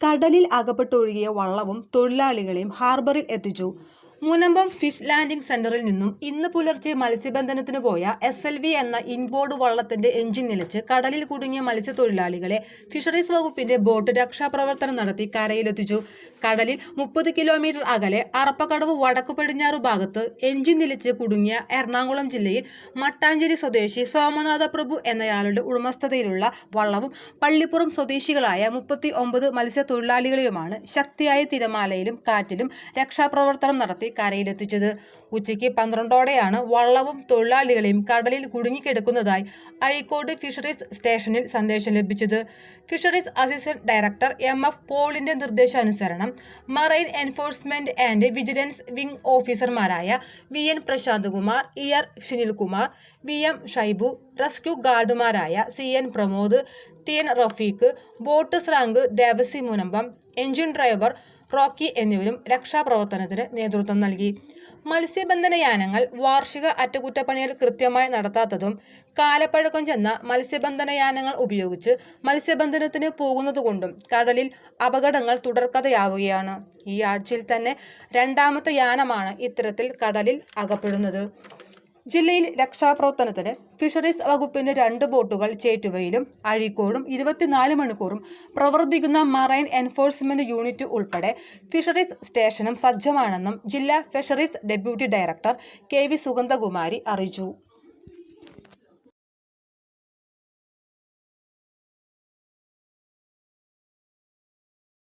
കടലിൽ അകപ്പെട്ടൊഴുകിയ വള്ളവും തൊഴിലാളികളെയും ഹാർബറിൽ എത്തിച്ചു. മുനമ്പം ഫിഷ് ലാൻഡിംഗ് സെന്ററിൽ നിന്നും ഇന്ന് പുലർച്ചെ മത്സ്യബന്ധനത്തിന് പോയ എസ് എൽ വി എന്ന ഇൻബോർഡ് വള്ളത്തിന്റെ എഞ്ചിൻ നിലച്ച് കടലിൽ കുടുങ്ങിയ മത്സ്യത്തൊഴിലാളികളെ ഫിഷറീസ് വകുപ്പിന്റെ ബോട്ട് രക്ഷാപ്രവർത്തനം നടത്തി കരയിലെത്തിച്ചു. കടലിൽ മുപ്പത് കിലോമീറ്റർ അകലെ അറപ്പക്കടവ് വടക്കു പടിഞ്ഞാറ് ഭാഗത്ത് എഞ്ചിൻ നിലച്ച് കുടുങ്ങിയ എറണാകുളം ജില്ലയിൽ മട്ടാഞ്ചേരി സ്വദേശി സോമനാഥ പ്രഭു എന്നയാളുടെ ഉടമസ്ഥതയിലുള്ള വള്ളവും പള്ളിപ്പുറം സ്വദേശികളായ മുപ്പത്തി ഒമ്പത് മത്സ്യത്തൊഴിലാളികളെയുമാണ് ശക്തിയായ തിരമാലയിലും കാറ്റിലും രക്ഷാപ്രവർത്തനം നടത്തി കരയിലെത്തിച്ചത്. ഉച്ചയ്ക്ക് പന്ത്രണ്ടോടെയാണ് വള്ളവും തൊഴിലാളികളെയും കടലിൽ കുടുങ്ങിക്കിടക്കുന്നതായി അഴീക്കോട് ഫിഷറീസ് സ്റ്റേഷനിൽ സന്ദേശം ലഭിച്ചത്. Fisheries assistant director M F പോളിന്റെ നിർദ്ദേശാനുസരണം marine enforcement and vigilance wing ഓഫീസർമാരായ V N Prashanth Kumar E R Sunilkumar V M Shaibu rescue ഗാർഡുമാരായ C N Pramod T N Rafeeq boat സ്രാങ്ക് Devasi Munambam engine driver Rocky എന്നിവരും രക്ഷാപ്രവർത്തനത്തിന് നേതൃത്വം നൽകി. മത്സ്യബന്ധന യാനങ്ങൾ വാർഷിക അറ്റകുറ്റപ്പണികൾ കൃത്യമായി നടത്താത്തതും കാലപ്പഴക്കം ചെന്ന മത്സ്യബന്ധന യാനങ്ങൾ ഉപയോഗിച്ച് മത്സ്യബന്ധനത്തിന് പോകുന്നതുകൊണ്ടും കടലിൽ അപകടങ്ങൾ തുടർക്കഥയാവുകയാണ്. ഈ ആഴ്ചയിൽ തന്നെ രണ്ടാമത്തെ യാനമാണ് ഇത്തരത്തിൽ കടലിൽ അകപ്പെടുന്നത്. ജില്ലയിൽ രക്ഷാപ്രവർത്തനത്തിന് ഫിഷറീസ് വകുപ്പിന്റെ രണ്ട് ബോട്ടുകൾ ചേറ്റുവയിലും അഴീക്കോടും ഇരുപത്തിനാല് മണിക്കൂറും പ്രവർത്തിക്കുന്ന മറൈൻ എൻഫോഴ്സ്മെന്റ് യൂണിറ്റ് ഉൾപ്പെടെ ഫിഷറീസ് സ്റ്റേഷനും സജ്ജമാണെന്നും ജില്ലാ fisheries deputy director K V Sugandhakumari അറിയിച്ചു.